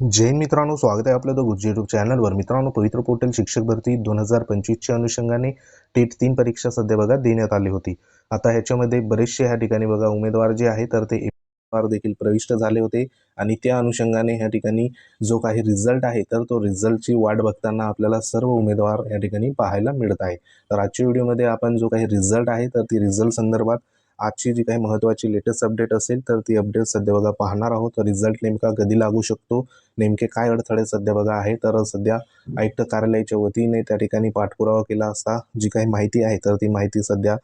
जैन मित्रांनो स्वागत आहे आपलं द गुरुजी यूट्यूब चॅनलवर मित्रांनो पवित्र पोर्टल शिक्षक भरती दोन हजार पंचवीसच्या अनुषंगाने टेट तीन परीक्षा सध्या बघा देण्यात आली होती. आता ह्याच्यामध्ये बरेचसे ह्या ठिकाणी बघा उमेदवार जे आहे तर ते देखील प्रविष्ट झाले होते. आणि त्या अनुषंगाने ह्या ठिकाणी जो काही रिझल्ट आहे तर तो रिझल्टची वाट बघताना आपल्याला सर्व उमेदवार या ठिकाणी पाहायला मिळत आहे. तर आजच्या व्हिडिओमध्ये आपण जो काही रिझल्ट आहे तर ती रिझल्ट संदर्भात आजची जी काही महत्त्वाची लेटेस्ट अपडेट असेल तर ती अपडेट सध्या बघा पाहणार आहोत. तर रिझल्ट नेमका कधी लागू शकतो? नेमके काय अडथळे सध्या बघा आहे तर सध्या आयुक्त कार्यालयाच्या वतीने त्या ठिकाणी पाठपुरावा केला असता जी काही माहिती आहे तर ती माहिती सध्या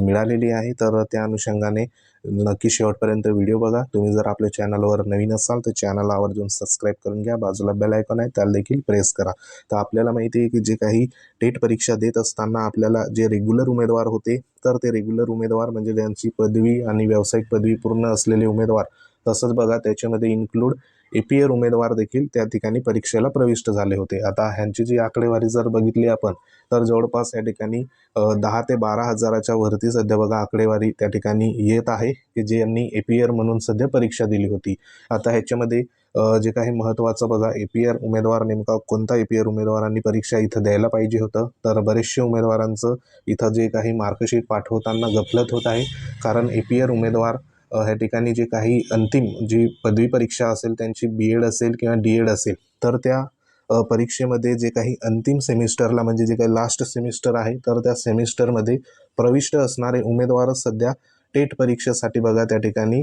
मिळालेली आहे. तर त्या अनुषंगाने नक्की शेवटपर्यंत व्हिडिओ बघा. तुम्ही जर आपल्या चॅनलवर नवीन असाल तर चॅनलला आवर्जून सबस्क्राईब करून घ्या. बाजूला बेल आयकॉन आहे त्याला देखील प्रेस करा. तर आपल्याला माहिती आहे की जे काही टेट परीक्षा देत असताना आपल्याला जे रेग्युलर उमेदवार होते तर ते रेग्युलर उमेदवार म्हणजे ज्यांची पदवी आणि व्यावसायिक पदवी पूर्ण असलेले उमेदवार तसंच बघा त्याच्यामध्ये इन्क्लूड ए पी एर उमेदवार देखील त्या ठिकाणी परीक्षेला प्रविष्ट झाले होते. आता ह्यांची जी आकडेवारी जर बघितली आपण तर जवळपास या ठिकाणी दहा ते बारा हजाराच्या वरती सध्या बघा आकडेवारी त्या ठिकाणी येत आहे की जे यांनी ए पी एर म्हणून सध्या परीक्षा दिली होती. आता ह्याच्यामध्ये जे काही महत्त्वाचं बघा ए पी आर उमेदवार नेमका कोणता ए पी एर उमेदवारांनी परीक्षा इथं द्यायला पाहिजे होतं? तर बरेचसे उमेदवारांचं इथं जे काही मार्कशीट पाठवताना गफलत होत आहे कारण ए पी एर उमेदवार ह्या ठिकाणी जे काही अंतिम जी पदवी परीक्षा असेल त्यांची बी एड असेल किंवा डी एड असेल तर त्या परीक्षेमध्ये जे काही अंतिम सेमिस्टरला म्हणजे जे काही लास्ट सेमिस्टर आहे तर त्या सेमिस्टरमध्ये प्रविष्ट असणारे उमेदवारच सध्या टेट परीक्षेसाठी बघा त्या ठिकाणी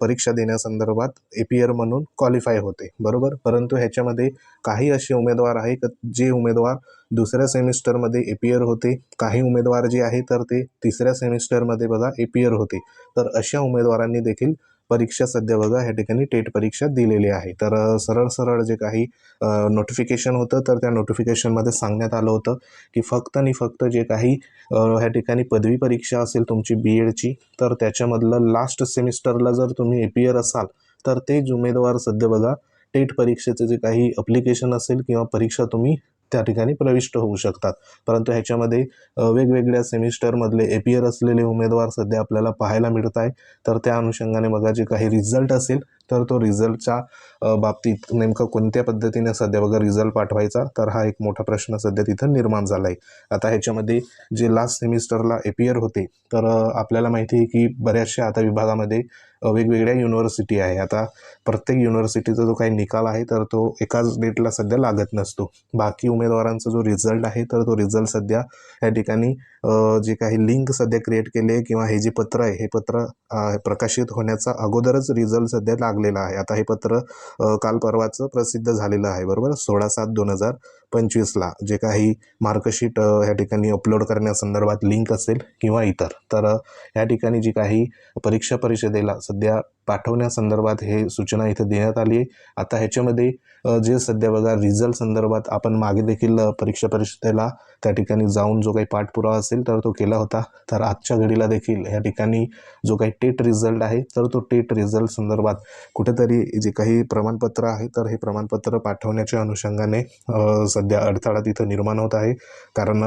परीक्षा देण्यासंदर्भात ए पी म्हणून क्वालिफाय होते. बरोबर? परंतु ह्याच्यामध्ये काही असे उमेदवार आहे जे उमेदवार दुसऱ्या सेमिस्टरमध्ये ए पी एर होते. काही उमेदवार जे आहे तर ते तिसऱ्या सेमिस्टरमध्ये बघा ए पी एर होते. तर अशा उमेदवारांनी देखील परीक्षा सध्या बघा ह्या ठिकाणी टेट परीक्षा दिलेली आहे. तर सरळ सरळ जे काही नोटिफिकेशन होतं तर त्या नोटिफिकेशनमध्ये सांगण्यात आलं होतं की फक्त आणि फक्त जे काही ह्या ठिकाणी पदवी परीक्षा असेल तुमची बी एडची तर त्याच्यामधलं लास्ट सेमिस्टरला जर तुम्ही ए पी एर असाल तर तेच उमेदवार सध्या बघा टेट परीक्षेचं जे काही अप्लिकेशन असेल किंवा परीक्षा तुम्ही त्या ठिकाणी प्रविष्ट होऊ शकतात. परंतु ह्याच्यामध्ये वेगवेगळ्या सेमिस्टरमधले ए पी एर असलेले उमेदवार सध्या आपल्याला पाहायला मिळत आहे तर त्या अनुषंगाने बघा जे काही रिझल्ट असेल तर तो रिझल्टच्या बाबतीत नेमकं कोणत्या पद्धतीने सध्या बघा रिझल्ट पाठवायचा तर हा एक मोठा प्रश्न सध्या तिथं निर्माण झाला आहे आता ह्याच्यामध्ये जे लास्ट सेमिस्टरला ए पी होते तर आपल्याला माहिती आहे की बऱ्याचशा आता विभागामध्ये वेगवेगळ्या युनिव्हर्सिटी आहे. आता प्रत्येक युनिव्हर्सिटीचा जो काही निकाल आहे तर तो एकाच डेटला सध्या लागत नसतो. बाकी उमेदवारांचा जो रिझल्ट आहे तर तो रिझल्ट सध्या या ठिकाणी जे काही लिंक सध्या क्रिएट केले किंवा हे जे पत्र आहे हे पत्र प्रकाशित होण्याचा अगोदरच रिझल्ट सध्या लागलेला आहे. आता हे पत्र काल परवाचं प्रसिद्ध झालेलं आहे बरोबर? सोळा सात दोन हजार पंचवीसला जे काही मार्कशीट ह्या या ठिकाणी अपलोड करण्यासंदर्भात लिंक असेल किंवा इतर. तर ह्या या ठिकाणी जी काही परीक्षा परिषदेला सध्या पाठवण्यासंदर्भात हे सूचना इथं देण्यात आली आहे. आता ह्याच्यामध्ये जे सध्या बघा रिझल्ट संदर्भात आपण मागे देखील परीक्षा परिषदेला त्या ठिकाणी जाऊन जो काही पाठपुरावा असेल तर तो केला होता. तर आजच्या घडीला देखील या ठिकाणी जो काही टेट रिझल्ट आहे तर तो टेट रिझल्ट संदर्भात कुठेतरी जे काही प्रमाणपत्र आहे तर हे प्रमाणपत्र पाठवण्याच्या अनुषंगाने सध्या अडथळा तिथं निर्माण होत आहे. कारण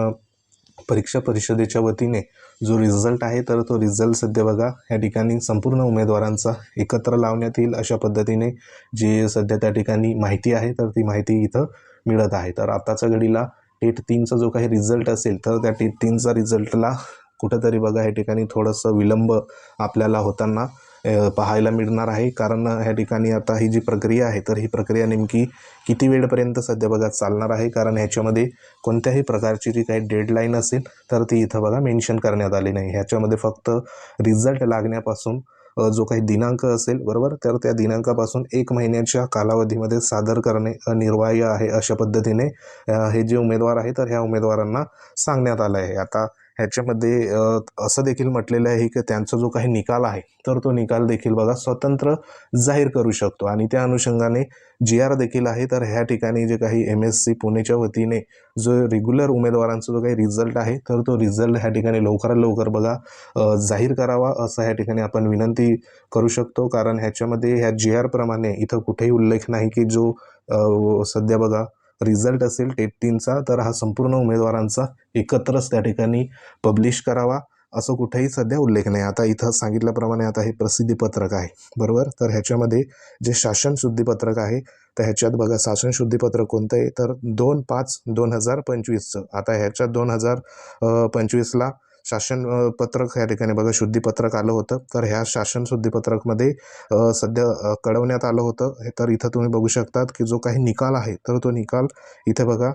परीक्षा परिषदेच्या वतीने जो रिझल्ट आहे तर तो रिझल्ट सध्या बघा या ठिकाणी संपूर्ण उमेदवारांचा एकत्र लावण्यात येईल अशा पद्धतीने जे सध्या त्या ठिकाणी माहिती आहे तर ती माहिती इथं मिळत आहे. तर आत्ताच्या घडीला टेट तीनचा जो काही रिझल्ट असेल तर त्या टेट तीनचा रिझल्टला कुठंतरी बघा या ठिकाणी थोडंसं विलंब आपल्याला होताना पाहायला मिळणार आहे. कारण ह्या ठिकाणी आता ही जी प्रक्रिया आहे तर ही प्रक्रिया नेमकी किती वेळपर्यंत सध्या बघा चालणार आहे? कारण ह्याच्यामध्ये कोणत्याही प्रकारची जी काही डेडलाईन असेल तर ती इथं बघा मेन्शन करण्यात आली नाही. ह्याच्यामध्ये फक्त रिझल्ट लागण्यापासून जो काही दिनांक असेल बरोबर? तर त्या दिनांकापासून एक महिन्याच्या कालावधीमध्ये सादर करणे अनिर्वाह्य आहे अशा पद्धतीने हे जे उमेदवार आहे तर ह्या उमेदवारांना सांगण्यात आलं आहे आता ह्याच्यामध्ये असं देखील म्हटलेलं आहे की त्यांचा जो काही निकाल आहे तर तो निकाल देखील बघा स्वतंत्र जाहीर करू शकतो. आणि त्या अनुषंगाने जी आर देखील आहे. तर ह्या ठिकाणी जे काही एम एस सी पुणेच्या वतीने जो रेग्युलर उमेदवारांचा जो काही रिझल्ट आहे तर तो रिझल्ट ह्या ठिकाणी लवकरात लवकर बघा जाहीर करावा असं ह्या ठिकाणी आपण विनंती करू शकतो. कारण ह्याच्यामध्ये ह्या जी आर प्रमाणे इथं कुठेही उल्लेख नाही की जो सध्या बघा रिझल्ट असेल टेट तीनचा तर हा संपूर्ण उमेदवारांचा एकत्रच त्या ठिकाणी पब्लिश करावा असं कुठेही सध्या उल्लेख नाही. आता इथं सांगितल्याप्रमाणे आता हे प्रसिद्धीपत्रक आहे बरोबर? तर ह्याच्यामध्ये जे शासन शुद्धीपत्रक आहे तर ह्याच्यात बघा शासन शुद्धीपत्रक कोणतं आहे? तर दोन पाच दोन हजार पंचवीसचं. आता ह्याच्यात दोन हजार पंचवीसला शासन पत्रक या ठिकाणी बघा शुद्धीपत्रक आलं होतं. तर ह्या शासन शुद्धीपत्रकमध्ये सध्या कळवण्यात आलं होतं. हे तर इथं तुम्ही बघू शकतात की जो काही निकाल आहे तर तो निकाल इथे बघा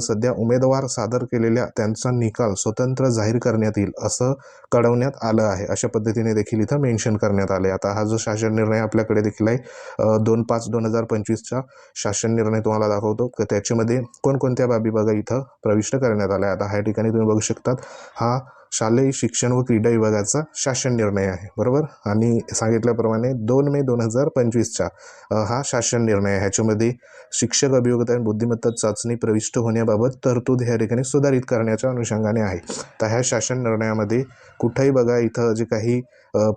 सध्या उमेदवार सादर केलेल्या त्यांचा निकाल स्वतंत्र जाहीर करण्यात येईल असं कळवण्यात आलं आहे. अशा पद्धतीने देखील इथं मेन्शन करण्यात आले आता हा जो शासन निर्णय आपल्याकडे देखील आहे दोन पाच दोन हजार पंचवीसचा शासन निर्णय तुम्हाला दाखवतो. तर त्याच्यामध्ये कोणकोणत्या बाबी बघा इथं प्रविष्ट करण्यात आल्या आता ह्या ठिकाणी तुम्ही बघू शकतात हा शालेय शिक्षण व क्रीडा विभागाचा शासन निर्णय आहे बरोबर? आणि सांगितल्याप्रमाणे दोन मे दोन हजार पंचवीसचा हा शासन निर्णय आहे. ह्याच्यामध्ये शिक्षक अभियोगता आणि बुद्धिमत्ता चाचणी प्रविष्ट होण्याबाबत तरतूद ह्या ठिकाणी सुधारित करण्याच्या अनुषंगाने आहे. तर ह्या शासन निर्णयामध्ये कुठंही बघा इथं जे काही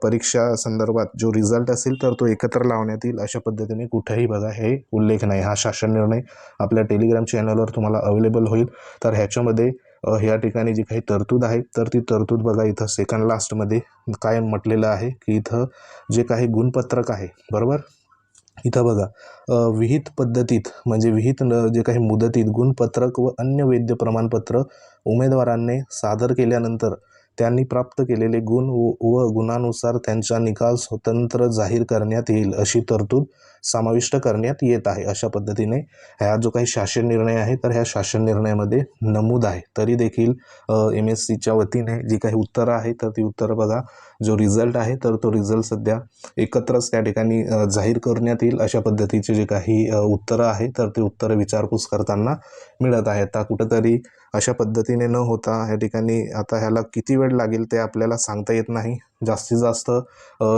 परीक्षा संदर्भात जो रिझल्ट असेल तर तो एकत्र लावण्यात येईल अशा पद्धतीने कुठंही बघा हे उल्लेख नाही. हा शासन निर्णय आपल्या टेलिग्राम चॅनलवर तुम्हाला अवेलेबल होईल. तर ह्याच्यामध्ये ह्या ठिकाणी जी काही तरतूद आहे तर ती तरतूद बघा इथं सेकंड लास्टमध्ये काय म्हटलेलं आहे की इथं जे काही गुणपत्रक आहे बरोबर? इथं बघा विहित पद्धतीत म्हणजे विहित जे काही मुदतीत गुणपत्रक व अन्य वैद्य प्रमाणपत्र उमेदवारांनी सादर केल्यानंतर त्यांनी प्राप्त केलेले गुण व व गुणानुसार त्यांचा निकाल स्वतंत्र जाहीर करण्यात येईल अशी तरतूद समाविष्ट करण्यात येत आहे. अशा पद्धतीने ह्या जो काही शासन निर्णय आहे तर ह्या शासन निर्णयामध्ये नमूद आहे. तरी देखील एम एस सीच्या वतीने जी काही उत्तरं आहे तर ती उत्तरं बघा. जो रिझल्ट आहे तर तो रिझल्ट सध्या एकत्रच त्या ठिकाणी जाहीर करण्यात येईल अशा पद्धतीचे जे काही उत्तरं आहे तर ते उत्तरं विचारपूस करताना मिळत आहेत. आता कुठंतरी अशा पद्धतीने न होता या ठिकाणी आता ह्याला किती वेळ लागेल ते आपल्याला सांगता येत नाही. जास्तीत जास्त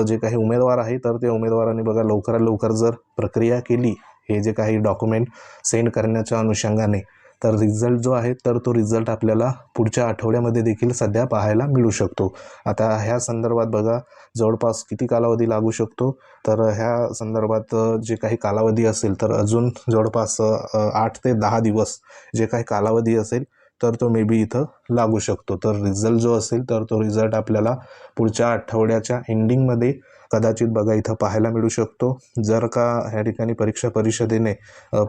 जे काही उमेदवार आहे तर ते उमेदवारांनी बघा लवकरात लवकर जर प्रक्रिया केली हे जे काही डॉक्युमेंट सेंड करण्याच्या अनुषंगाने तर रिझल्ट जो आहे तर तो रिझल्ट आपल्याला पुढच्या आठवड्यामध्ये देखील सध्या पाहायला मिळू शकतो. आता ह्या संदर्भात बघा जवळपास किती कालावधी लागू शकतो? तर ह्या संदर्भात जे काही कालावधी असेल तर अजून जवळपास आठ ते दहा दिवस जे काही कालावधी असेल तर तो मे बी इथं लागू शकतो. तर रिझल्ट जो असेल तर तो रिझल्ट आपल्याला पुढच्या आठवड्याच्या एंडिंगमध्ये कदाचित बघा इथं पाहायला मिळू शकतो. जर का ह्या ठिकाणी परीक्षा परिषदेने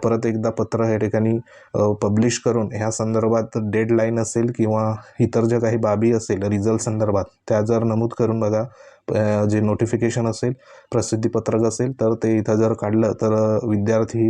परत एकदा पत्र ह्या ठिकाणी पब्लिश करून ह्या संदर्भात डेडलाईन असेल किंवा इतर ज्या काही बाबी असेल रिझल्ट संदर्भात त्या जर नमूद करून बघा जे नोटिफिकेशन असेल प्रसिद्धीपत्रक असेल तर ते इथं जर काढलं तर विद्यार्थी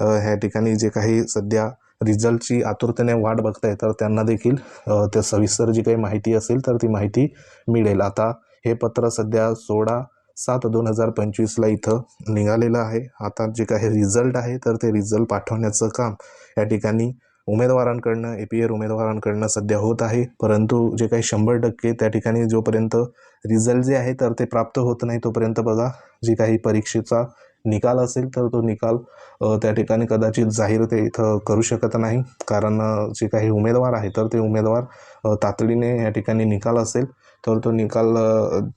ह्या ठिकाणी जे काही सध्या रिझल्टची आतुरतेने वाट बघताय तर त्यांना देखील त्या सविस्तर जी काही माहिती असेल तर ती माहिती मिळेल. आता हे पत्र सध्या सोळा सात दोन हजार पंचवीसला इथं निघालेलं आहे. आता जे काही रिझल्ट आहे तर ते रिझल्ट पाठवण्याचं काम या ठिकाणी उमेदवारांकडनं ए पी एर उमेदवारांकडनं सध्या होत आहे. परंतु जे काही शंभर टक्के त्या ठिकाणी जोपर्यंत रिझल्ट जे आहे तर ते प्राप्त होत नाही तोपर्यंत बघा जी काही परीक्षेचा निकाल असेल तर तो निकाल त्या ठिकाणी कदाचित जाहीर ते इथं करू शकत नाही. कारण जे काही उमेदवार आहे तर ते उमेदवार तातडीने या ठिकाणी निकाल असेल तर तो निकाल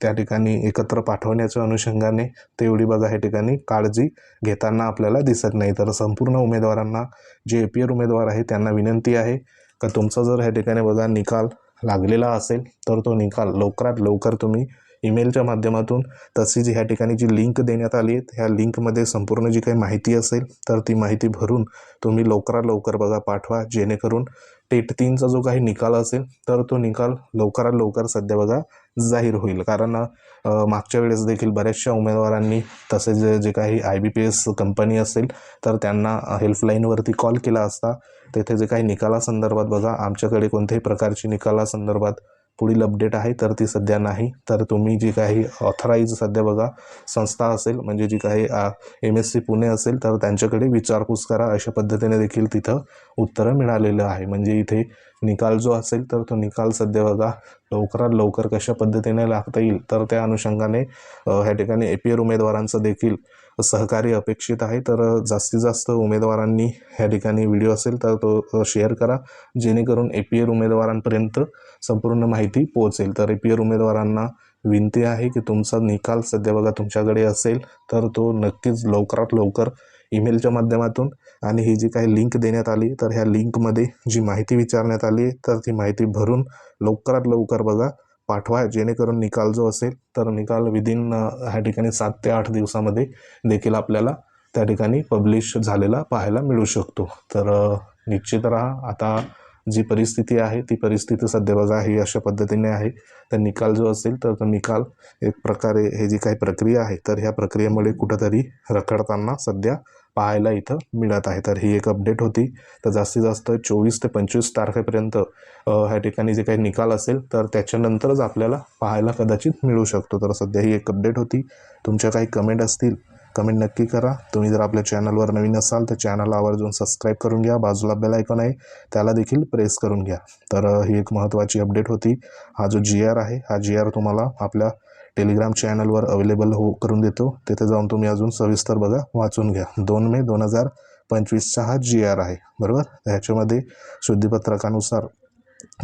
त्या ठिकाणी एकत्र पाठवण्याच्या अनुषंगाने तेवढी बघा या ठिकाणी काळजी घेताना आपल्याला दिसत नाही. तर संपूर्ण उमेदवारांना जे ए पी एर उमेदवार आहे त्यांना विनंती आहे का तुमचा जर ह्या ठिकाणी बघा निकाल लागलेला असेल तर तो निकाल लवकरात लवकर तुम्ही ईमेलच्या माध्यमातून. तशी जी ह्या ठिकाणी जी लिंक देण्यात आली आहे ह्या लिंकमध्ये संपूर्ण जी काही माहिती असेल तर ती माहिती भरून तुम्ही लवकरात लवकर बघा पाठवा. जेणेकरून टेट तीनचा जो काही निकाल असेल तर तो निकाल लवकरात लवकर सध्या बघा जाहीर होईल. कारण मागच्या वेळेस देखील बऱ्याचशा उमेदवारांनी तसेच जे जे काही I B P S company असेल तर त्यांना हेल्पलाईनवरती कॉल केला असता. तेथे जे काही निकालासंदर्भात बघा आमच्याकडे कोणत्याही प्रकारची निकालासंदर्भात पुढील अपडेट आहे तर ती सध्या नाही. तर तुम्ही जी काही ऑथराईज सध्या बघा संस्था असेल म्हणजे जी काही एम एस सी पुणे असेल तर त्यांच्याकडे विचारपूस करा. अशा पद्धतीने देखील तिथं उत्तरं मिळालेलं आहे. म्हणजे इथे निकाल जो असेल तर तो निकाल सध्या बघा लवकरात लवकर कशा पद्धतीने लागता येईल. तर त्या अनुषंगाने ह्या ठिकाणी ए पी एर उमेदवारांचं देखील सहकार्य अपेक्षित आहे. तर जास्तीत जास्त उमेदवारांनी ह्या ठिकाणी व्हिडिओ असेल तर तो शेअर करा. जेणेकरून ए पी एल उमेदवारांपर्यंत संपूर्ण माहिती पोहोचेल. तर ए पी एल उमेदवारांना विनंती आहे की तुमचा निकाल सध्या बघा तुमच्याकडे असेल तर तो नक्कीच लवकरात लवकर ईमेलच्या माध्यमातून आणि ही जी काही लिंक देण्यात आली तर ह्या लिंकमध्ये जी माहिती विचारण्यात आली तर ती माहिती भरून लवकरात लवकर बघा. पाठवा जेणेकरून निकाल जो असेल तर निकाल विदिन ह्या ठिकाणी सात ते आठ दिवसामध्ये देखील आपल्याला त्या ठिकाणी पब्लिश झालेला पाहायला मिळू शकतो. तर निश्चित राहा. आता जी परिस्थिती आहे ती परिस्थिती सध्या बघा ही अशा पद्धतीने आहे. तर निकाल जो असेल तर तो निकाल एक प्रकारे हे जी काही प्रक्रिया आहे तर ह्या प्रक्रियेमुळे कुठंतरी रखडताना सध्या पाहायला इथं मिळत आहे. तर ही एक अपडेट होती. तर जास्तीत जास्त चोवीस ते पंचवीस तारखेपर्यंत ह्या ठिकाणी जे काही निकाल असेल तर त्याच्यानंतरच आपल्याला पाहायला कदाचित मिळू शकतो. तर सध्या ही एक अपडेट होती. तुमच्या काही कमेंट असतील कमेंट नक्की करा. तुम्ही जर आपल्या चॅनलवर नवीन असाल तर चॅनलला आवर्जून सबस्क्राईब करून घ्या. बाजूला बेल आयकॉन आहे त्याला देखील प्रेस करून घ्या. तर ही एक महत्त्वाची अपडेट होती. हा जो जी आर आहे हा जी आर तुम्हाला आपल्या टेलिग्राम चॅनलवर अवेलेबल हो करून देतो. तिथे जाऊन तुम्ही अजून सविस्तर बघा वाचून घ्या. दोन मे दोन हजार पंचवीसचा हा जी आर आहे बरोबर? ह्याच्यामध्ये शुद्धीपत्रकानुसार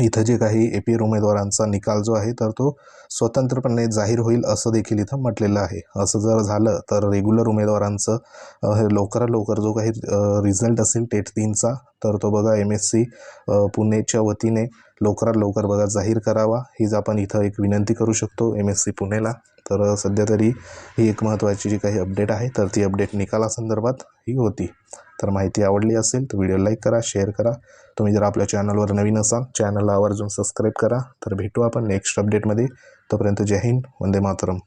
इथं जे काही ए पी एल उमेदवारांचा निकाल जो आहे तर तो स्वतंत्रपणे जाहीर होईल असं देखील इथं म्हटलेलं आहे. असं जर झालं तर रेग्युलर उमेदवारांचं हे लवकरात लवकर जो काही रिझल्ट असेल टेट तीनचा तर तो बघा एम एस सी पुणेच्या वतीने लवकरात लवकर बघा जाहीर करावा. हीच आपण इथं एक विनंती करू शकतो एम एस सी पुणेला. तर सध्या तरी ही एक महत्त्वाची जी काही अपडेट आहे तर ती अपडेट निकालासंदर्भात ही होती. तर माहिती आवडली असेल तर व्हिडिओ लाईक करा शेअर करा. तुम्ही जर आपल्या चॅनलवर नवीन असाल चॅनलला आवर्जून सबस्क्राईब करा. तर भेटू आपण नेक्स्ट अपडेटमध्ये तोपर्यंत जय हिंद वंदे मातरम.